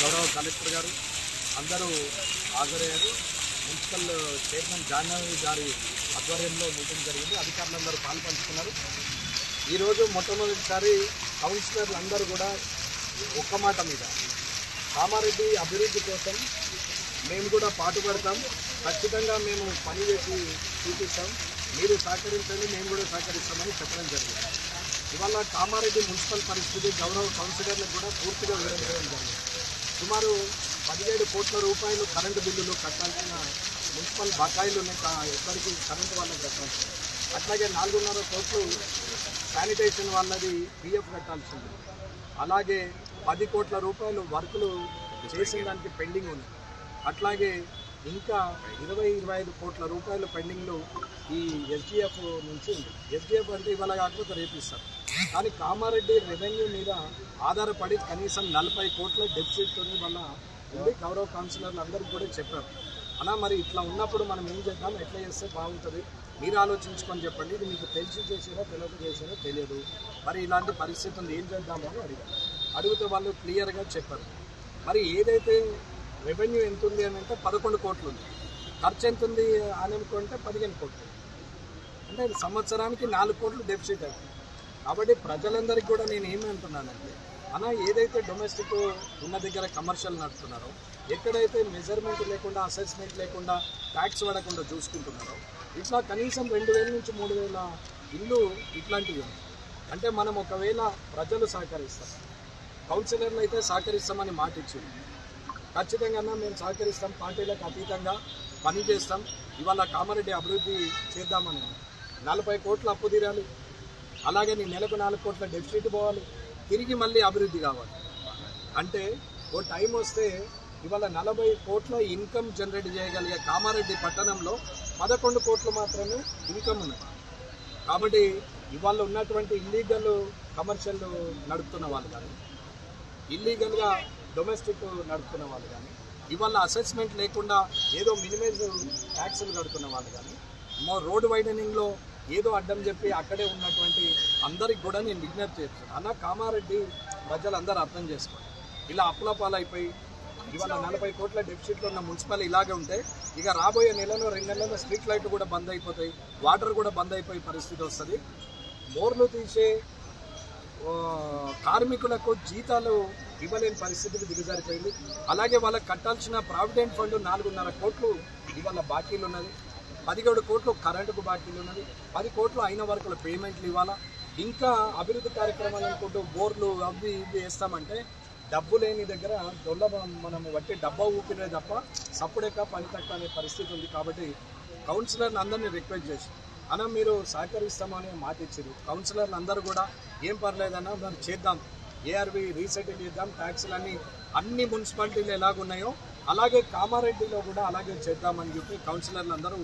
గౌరవ కలెక్టర్ గారు అందరూ హాజరయ్యారు. మున్సిపల్ చైర్మన్ జాహ్నవి గారి ఆధ్వర్యంలో మీటింగ్ జరిగింది. అధికారులందరూ పాల్పంచుకున్నారు. ఈరోజు మొట్టమొదటిసారి కౌన్సిలర్లు అందరూ కూడా ఒక్క మాట మీద. కామారెడ్డి అభివృద్ధి కోసం మేము కూడా పాటుపడతాం ఖచ్చితంగా మేము పని చేసి చూపిస్తాం. మీరు సహకరించండి మేము కూడా సహకరిస్తామని చెప్పడం జరిగింది. ఇవాళ కామారెడ్డి మున్సిపల్ పరిస్థితి గౌరవ కౌన్సిలర్లకు కూడా పూర్తిగా వివరించడం జరిగింది. సుమారు పదిహేడు కోట్ల రూపాయలు కరెంటు బిల్లులు కట్టాల్సిన మున్సిపల్ బకాయిలు ఉన్నాయి ఎక్కడికి కరెంటు వాళ్ళకి కట్టాల్సి అట్లాగే నాలుగున్నర కోట్లు శానిటేషన్ వాళ్ళది పిఎఫ్ కట్టాల్సింది. అలాగే పది కోట్ల రూపాయలు వర్కులు చేసిన దానికి పెండింగ్ ఉంది. అట్లాగే ఇంకా ఇరవై ఇరవై ఐదు కోట్ల రూపాయలు పెండింగ్లు ఈ ఎస్డిఎఫ్ నుంచి ఉంది. ఎస్డిఎఫ్ అంటే ఇవాళ కాకపోతే రేపిస్తారు. కానీ కామారెడ్డి రెవెన్యూ మీద ఆధారపడి కనీసం నలభై కోట్ల డెఫిసిట్ వల్ల ఉంది గౌరవ కౌన్సిలర్లు అందరికీ కూడా చెప్పారు. అలా మరి ఇట్లా ఉన్నప్పుడు మనం ఏం చేద్దాం? ఎట్లా చేస్తే బాగుంటుంది? మీరు ఆలోచించుకొని చెప్పండి. ఇది మీకు తెలిసి చేసారో తెలియక చేసారో తెలియదు. మరి ఇలాంటి పరిస్థితి ఉంది ఏం చేద్దామని అడిగారు. అడిగితే వాళ్ళు క్లియర్గా చెప్పారు. మరి ఏదైతే రెవెన్యూ ఎంత ఉంది అని అంటే పదకొండు కోట్లు ఉంది. ఖర్చు ఎంత ఉంది అని అనుకుంటే పదిహేను కోట్లు. అంటే సంవత్సరానికి నాలుగు కోట్లు డెఫిసిట్ అవుతుంది కాబట్టి ప్రజలందరికీ కూడా నేను ఏమి అంటున్నానంటే అలా ఏదైతే డొమెస్టిక్ ఉన్న దగ్గర కమర్షియల్ నడుపుతున్నారో ఎక్కడైతే మెజర్మెంట్ లేకుండా అసెస్మెంట్ లేకుండా ట్యాక్స్ పడకుండా చూసుకుంటున్నారో ఇట్లా కనీసం రెండు వేల నుంచి మూడు వేల ఇల్లు ఇట్లాంటివి ఉన్నాయి. అంటే మనం ఒకవేళ ప్రజలు సహకరిస్తాం కౌన్సిలర్లు అయితే సహకరిస్తామని మాట ఇచ్చింది. ఖచ్చితంగా మేము సహకరిస్తాం పార్టీలకు అతీతంగా పని చేస్తాం ఇవాళ కామారెడ్డి అభివృద్ధి చేద్దామని. నలభై కోట్ల అప్పు తీరాలి. అలాగే నీ నెలకు నాలుగు కోట్ల డెఫిసిట్ పోవాలి. తిరిగి మళ్ళీ అభివృద్ధి కావాలి. అంటే ఓ టైం వస్తే ఇవాళ నలభై కోట్ల ఇన్కమ్ జనరేట్ చేయగలిగే కామారెడ్డి పట్టణంలో పదకొండు కోట్లు మాత్రమే ఇన్కమ్ ఉన్నది. కాబట్టి ఇవాళ ఉన్నటువంటి ఇల్లీగల్ కమర్షియల్ నడుపుతున్న వాళ్ళు కానీ ఇల్లీగల్గా డొమెస్టిక్ నడుపుతున్న వాళ్ళు కానీ ఇవాళ అసెస్మెంట్ లేకుండా ఏదో మినిమైజ్ ట్యాక్సులు కడుతున్న వాళ్ళు కానీ మా రోడ్ వైడనింగ్లో ఏదో అడ్డం చెప్పి అక్కడే ఉన్నటువంటి అందరికి కూడా నేను విజ్ఞప్తి చేస్తాను అలా కామారెడ్డి ప్రజలందరూ అర్థం చేసుకోండి. ఇలా అప్పులపాలైపోయి ఇవాళ నలభై కోట్ల డెఫిసిట్లో ఉన్న మున్సిపల్ ఇలాగే ఉంటే ఇక రాబోయే నెలలో రెండు నెలల్లో స్ట్రీట్ లైట్ కూడా బంద్ అయిపోతాయి వాటర్ కూడా బంద్ అయిపోయే పరిస్థితి వస్తుంది. మోర్లు తీసే కార్మికులకు జీతాలు ఇవ్వలేని పరిస్థితికి దిగజారిపోయింది. అలాగే వాళ్ళకి కట్టాల్సిన ప్రావిడెంట్ ఫండ్ నాలుగున్నర కోట్లు ఇవాళ బాకీలు ఉన్నది పదిహేడు కోట్లు కరెంటుకు బాకీలు ఉన్నది. పది కోట్లు అయిన వరకుల పేమెంట్లు ఇవ్వాలా? ఇంకా అభివృద్ధి కార్యక్రమాలు అనుకుంటూ బోర్లు అవి ఇవి వేస్తామంటే డబ్బు లేని దగ్గర దొల్ల మనం బట్టి డబ్బా ఊపినే తప్ప సప్పుడేక పని తక్కువ అనే పరిస్థితి ఉంది కాబట్టి కౌన్సిలర్ని అందరినీ రిక్వెస్ట్ చేసి అన్న మీరు సహకరిస్తామని మాట ఇచ్చారు. కౌన్సిలర్లు అందరూ కూడా ఏం పర్లేదన్నా మనం చేద్దాం. ఏఆర్వి రీసెటిల్ చేద్దాం. ట్యాక్సులన్నీ అన్ని మున్సిపాలిటీలు ఎలాగున్నాయో అలాగే కామారెడ్డిలో కూడా అలాగే చేద్దామని చెప్పి కౌన్సిలర్లు అందరూ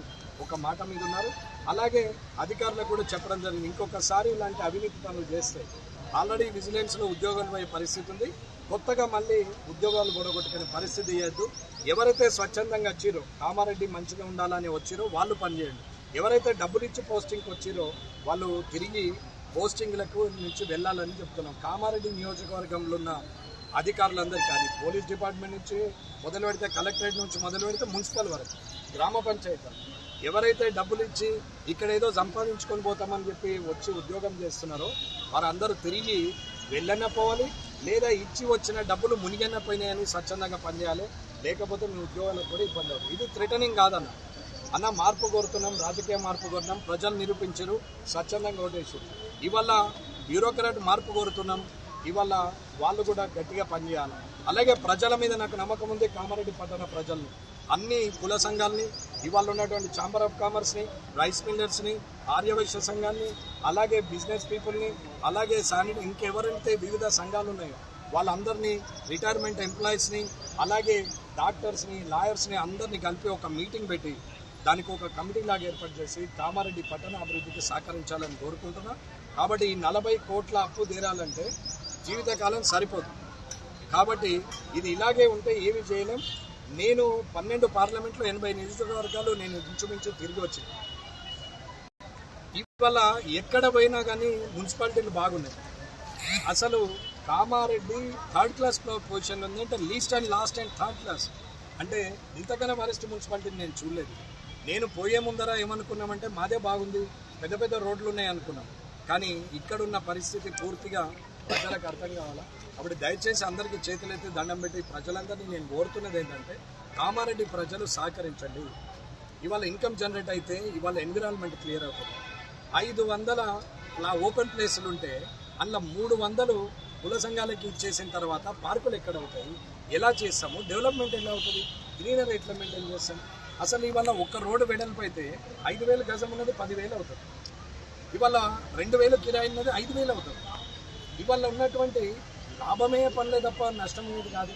ఒక మాట మీద ఉన్నారు. అలాగే అధికారులకు కూడా చెప్పడం జరిగింది. ఇంకొకసారి ఇలాంటి అవినీతి పనులు చేస్తే ఆల్రెడీ విజిలెన్స్లో ఉద్యోగాలు అయ్యే పరిస్థితి ఉంది. కొత్తగా మళ్ళీ ఉద్యోగాలు గొడగొట్టుకునే పరిస్థితి చేయొద్దు ఎవరైతే స్వచ్ఛందంగా వచ్చిరో కామారెడ్డి మంచిగా ఉండాలని వచ్చిరో వాళ్ళు పనిచేయండి ఎవరైతే డబ్బులు ఇచ్చి పోస్టింగ్కి వచ్చిరో వాళ్ళు తిరిగి పోస్టింగ్లకు నుంచి వెళ్ళాలని చెప్తున్నాం. కామారెడ్డి నియోజకవర్గంలో ఉన్న అధికారులందరికీ అది పోలీస్ డిపార్ట్మెంట్ నుంచి మొదలు పెడితే కలెక్టరేట్ నుంచి మొదలు పెడితే మున్సిపల్ వరకు గ్రామ పంచాయతీ వరకు. ఎవరైతే డబ్బులు ఇచ్చి ఇక్కడ ఏదో సంపాదించుకొని పోతామని చెప్పి వచ్చి ఉద్యోగం చేస్తున్నారో వారందరూ తిరిగి వెళ్ళన పోవాలి లేదా ఇచ్చి వచ్చిన డబ్బులు మునిగన పోయినాయని స్వచ్ఛందంగా పనిచేయాలి లేకపోతే మీ ఉద్యోగాలకు కూడా ఇబ్బంది అవుతుంది. ఇది థ్రిటనింగ్ కాదన్న. అన్న మార్పు కోరుతున్నాం రాజకీయ మార్పు కోరుతున్నాం ప్రజలు నిరూపించరు స్వచ్ఛందంగా ఓటేసారు ఇవాళ బ్యూరోక్రాట్ మార్పు కోరుతున్నాం ఇవాళ వాళ్ళు కూడా గట్టిగా పనిచేయాలి. అలాగే ప్రజల మీద నాకు నమ్మకం ఉంది కామారెడ్డి పట్టణ ప్రజల్ని. అన్ని కుల సంఘాలని ఇవాళ ఉన్నటువంటి ఛాంబర్ ఆఫ్ కామర్స్ని రైస్ మిల్లర్స్ని ఆర్యవైశ్య సంఘాన్ని అలాగే బిజినెస్ పీపుల్ని అలాగే శానిట ఇంకెవరైతే వివిధ సంఘాలు ఉన్నాయో వాళ్ళందరినీ రిటైర్మెంట్ ఎంప్లాయీస్ని అలాగే డాక్టర్స్ని లాయర్స్ని అందరినీ కలిపి ఒక మీటింగ్ పెట్టి దానికి ఒక కమిటీ లాగా ఏర్పాటు చేసి కామారెడ్డి పట్టణ అభివృద్ధికి సహకరించాలని కోరుకుంటున్నా. కాబట్టి ఈ నలభై కోట్ల అప్పు తీరాలంటే జీవితకాలం సరిపోదు. కాబట్టి ఇది ఇలాగే ఉంటే ఏమి చేయలేం. నేను పన్నెండు పార్లమెంట్లో ఎనభై నియోజకవర్గాలు నేను ఇంచుమించు తిరిగి వచ్చాను. ఇవాళ ఎక్కడ పోయినా కానీ మున్సిపాలిటీలు బాగున్నాయి. అసలు కామారెడ్డి థర్డ్ క్లాస్ పొజిషన్ ఉంది అంటే least and last and third class. అంటే ఇంతకన్నా ఫారెస్ట్ మున్సిపాలిటీని నేను చూడలేదు. నేను పోయే ముందర ఏమనుకున్నామంటే మాదే బాగుంది పెద్ద పెద్ద రోడ్లు ఉన్నాయి అనుకున్నాం. కానీ ఇక్కడున్న పరిస్థితి పూర్తిగా ప్రజలకు అర్థం కావాలా? అప్పుడు దయచేసి అందరికీ చేతులెత్తి దండం పెట్టి ప్రజలందరినీ నేను కోరుతున్నది ఏంటంటే కామారెడ్డి ప్రజలు సహకరించండి. ఇవాళ ఇన్కమ్ జనరేట్ అయితే ఇవాళ ఎన్విరాన్మెంట్ క్లియర్ అవుతుంది. ఐదు వందల నా ఓపెన్ ప్లేసులు ఉంటే అందులో మూడు వందలు కుల సంఘాలకి ఇచ్చేసిన తర్వాత పార్కులు ఎక్కడ అవుతాయి? ఎలా చేస్తాము? డెవలప్మెంట్ ఎలా అవుతుంది? గ్రీనరీ ఎట్లా మెయింటైన్ చేస్తాం? అసలు ఇవాళ ఒక్క రోడ్డు వెడల్పు అయితే ఐదు వేలు గజం ఉన్నది పదివేలు అవుతుంది. ఇవాళ రెండు వేలు కిరాయి ఉన్నది ఐదు వేలు అవుతుంది. ఇవాళ ఉన్నటువంటి లాభమే పనులే తప్ప నష్టం ఏది కాదు.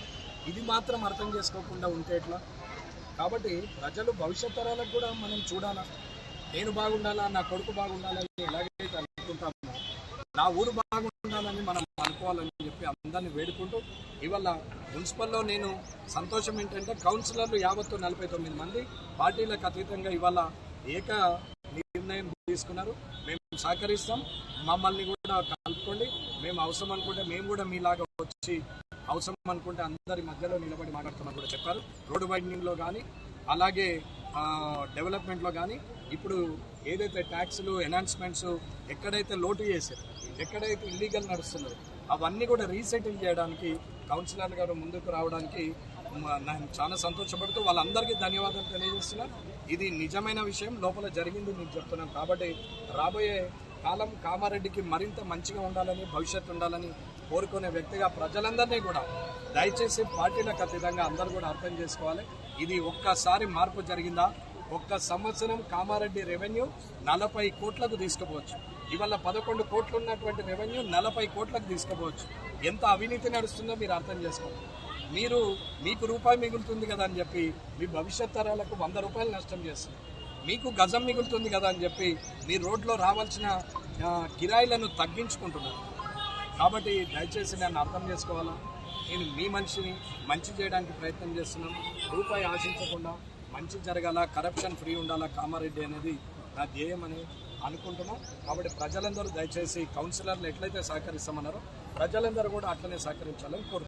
ఇది మాత్రం అర్థం చేసుకోకుండా ఉంటే ఎట్లా? కాబట్టి ప్రజలు భవిష్యత్ తరాలకు కూడా మనం చూడాలా? నేను బాగుండాలా? నా కొడుకు బాగుండాలని ఎలాగైతే అనుకుంటామో నా ఊరు బాగుండాలని మనం అనుకోవాలని చెప్పి అందరిని వేడుకుంటూ ఇవాళ మున్సిపల్లో నేను సంతోషం ఏంటంటే కౌన్సిలర్లు యావత్తు నలభై తొమ్మిది మంది పార్టీలకు అతీతంగా ఇవాళ ఏక నిర్ణయం తీసుకున్నారు. మేము సహకరిస్తాం. మమ్మల్ని కూడా కలుపుకోండి. మేము అవసరం అనుకుంటే మేము కూడా మీలాగా వచ్చి అవసరం అనుకుంటే అందరి మధ్యలో నిలబడి మాట్లాడతామని కూడా చెప్పారు. రోడ్డు వైడనింగ్లో కానీ అలాగే డెవలప్మెంట్లో కానీ ఇప్పుడు ఏదైతే ట్యాక్స్లు ఎనాన్స్మెంట్స్ ఎక్కడైతే లోటు చేశారు ఎక్కడైతే ఇల్లీగల్ నడుస్తున్నారు అవన్నీ కూడా రీసెటిల్ చేయడానికి కౌన్సిలర్ గారు ముందుకు రావడానికి నేను చాలా సంతోషపడుతూ వాళ్ళందరికీ ధన్యవాదాలు తెలియజేస్తున్నాను. ఇది నిజమైన విషయం లోపల జరిగింది నేను చెప్తున్నాను. కాబట్టి రాబోయే కాలం కామారెడ్డికి మరింత మంచిగా ఉండాలని భవిష్యత్తు ఉండాలని కోరుకునే వ్యక్తిగా ప్రజలందరినీ కూడా దయచేసి పార్టీలకు అతీతంగా అందరూ కూడా అర్థం చేసుకోవాలి. ఇది ఒక్కసారి మార్పు జరిగిందా? ఒక్క సంవత్సరం కామారెడ్డి రెవెన్యూ నలభై కోట్లకు తీసుకుపోవచ్చు. ఇవాళ పదకొండు కోట్లు ఉన్నటువంటి రెవెన్యూ నలభై కోట్లకు తీసుకుపోవచ్చు. ఎంత అవినీతి నడుస్తుందో మీరు అర్థం చేసుకోవాలి. మీరు మీకు రూపాయి మిగులుతుంది కదా అని చెప్పి మీ భవిష్యత్ తరాలకు వంద రూపాయలు నష్టం చేస్తుంది. మీకు గజం మిగులుతుంది కదా అని చెప్పి మీ రోడ్లో రావాల్సిన కిరాయిలను తగ్గించుకుంటున్నారు. కాబట్టి దయచేసి నన్ను అర్థం చేసుకోవాలా? నేను మీ మనిషిని మంచి చేయడానికి ప్రయత్నం చేస్తున్నాను. రూపాయి ఆశించకుండా మంచి జరగాల కరప్షన్ ఫ్రీ ఉండాలా కామారెడ్డి అనేది నా ధ్యేయం అని అనుకుంటున్నాం. కాబట్టి ప్రజలందరూ దయచేసి కౌన్సిలర్లు ఎట్లయితే సహకరిస్తామన్నారో ప్రజలందరూ కూడా అట్లనే సహకరించాలని కోరుతున్నాను